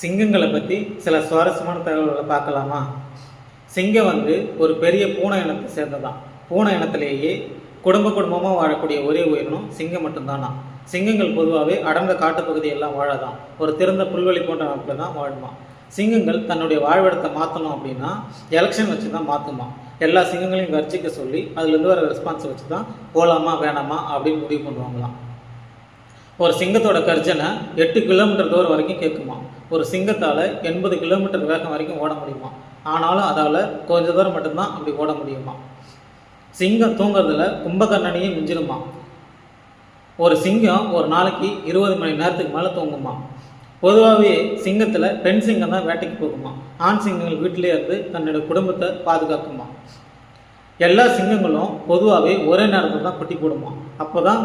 சிங்கங்களை பற்றி சில சுவாரஸ்யமான தகவல்களை பார்க்கலாமா? சிங்கம் வந்து ஒரு பெரிய பூனை இனத்தை சேர்ந்ததான். பூனை இனத்திலேயே குடும்ப குடும்பமாக வாழக்கூடிய ஒரே உயிரினம் சிங்கம் மட்டும்தானா? சிங்கங்கள் பொதுவாகவே அடர்ந்த காட்டுப்பகுதியெல்லாம் வாழாதான். ஒரு திறந்த புல்வெளி போன்ற அமைப்பில் தான் வாழுமா சிங்கங்கள் தன்னுடைய வாழ்விடத்தை மாற்றணும் அப்படின்னா எலெக்ஷன் வச்சு தான் மாற்றுமா எல்லா சிங்கங்களையும் கர்ச்சிக்க சொல்லி அதுலேருந்து வர ரெஸ்பான்ஸ் வச்சு தான் போகலாமா வேணாமா அப்படின்னு முடிவு பண்ணுவாங்களாம். ஒரு சிங்கத்தோட கர்ஜனை எட்டு கிலோமீட்டர் தூரம் வரைக்கும் கேட்குமா ஒரு சிங்கத்தால் எண்பது கிலோமீட்டர் வேகம் வரைக்கும் ஓட முடியுமா? ஆனாலும் அதால் கொஞ்ச தூரம் மட்டும்தான் அப்படி ஓட முடியுமா? சிங்கம் தூங்குறதுல கும்பகர்ணனையே மிஞ்சிருமா? ஒரு சிங்கம் ஒரு நாளைக்கு இருபது மணி நேரத்துக்கு மேலே தூங்குமா? பொதுவாகவே சிங்கத்தில் பெண் சிங்கம் தான் வேட்டைக்கு போகுமா? ஆண் சிங்கங்கள் வீட்டிலே இருந்து தன்னோட குடும்பத்தை பாதுகாக்குமா? எல்லா சிங்கங்களும் பொதுவாகவே ஒரே நேரத்தில் தான் குட்டி போடுமா? அப்போ தான்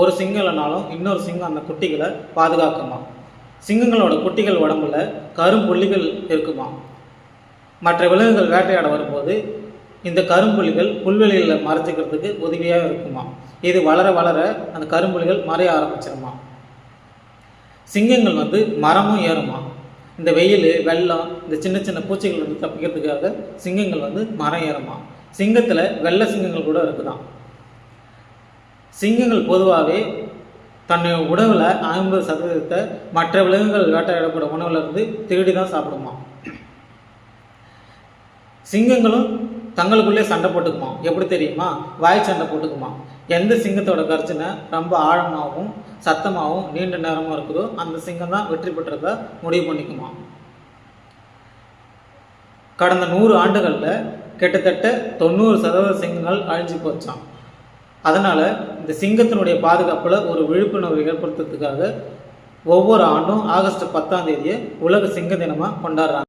ஒரு சிங்கம் இல்லைனாலும் இன்னொரு சிங்கம் அந்த குட்டிகளை பாதுகாக்குமா? சிங்கங்களோட குட்டிகள் உடம்புல கரும்புள்ளிகள் இருக்குமா? மற்ற விலங்குகள் வேட்டையாட வரும்போது இந்த கரும்புள்ளிகள் புல்வெளிகளில் மறைச்சிக்கிறதுக்கு உதவியாக இருக்குமா? இது வளர வளர அந்த கரும்புள்ளிகள் மறைய ஆரம்பிச்சிருமா? சிங்கங்கள் வந்து மரமும் ஏறுமா? இந்த வெயில் வெள்ளம் இந்த சின்ன சின்ன பூச்சிகள் வந்து தப்பிக்கிறதுக்காக சிங்கங்கள் வந்து மரம் ஏறுமா? சிங்கத்தில் வெள்ளை சிங்கங்கள் கூட இருக்குதாம் சிங்கங்கள் பொதுவாகவே தன்னுடைய உணவில் ஐம்பது சதவீதத்தை மற்ற விலங்குகள் வேட்டையாடப்படும் உணவுலேருந்து திருடி தான் சாப்பிடுமா? சிங்கங்களும் தங்களுக்குள்ளே சண்டை போட்டுக்குமா? எப்படி தெரியுமா? வாய் சண்டை போட்டுக்குமா? எந்த சிங்கத்தோட கர்ஜனை ரொம்ப ஆழமாகவும் சத்தமாகவும் நீண்ட நேரமும் இருக்குதோ அந்த சிங்கம் தான் வெற்றி பெற்றதை முடிவு பண்ணிக்குமா? கடந்த நூறு ஆண்டுகளில் கிட்டத்தட்ட தொண்ணூறு சதவீத சிங்கங்கள் அழிஞ்சு போச்சான் அதனால் இந்த சிங்கத்தினுடைய பாதுகாப்பில் ஒரு விழிப்புணர்வு ஏற்படுத்துறதுக்காக ஒவ்வொரு ஆண்டும் ஆகஸ்ட் பத்தாம் தேதியை உலக சிங்க தினமாக கொண்டாடுறாங்க.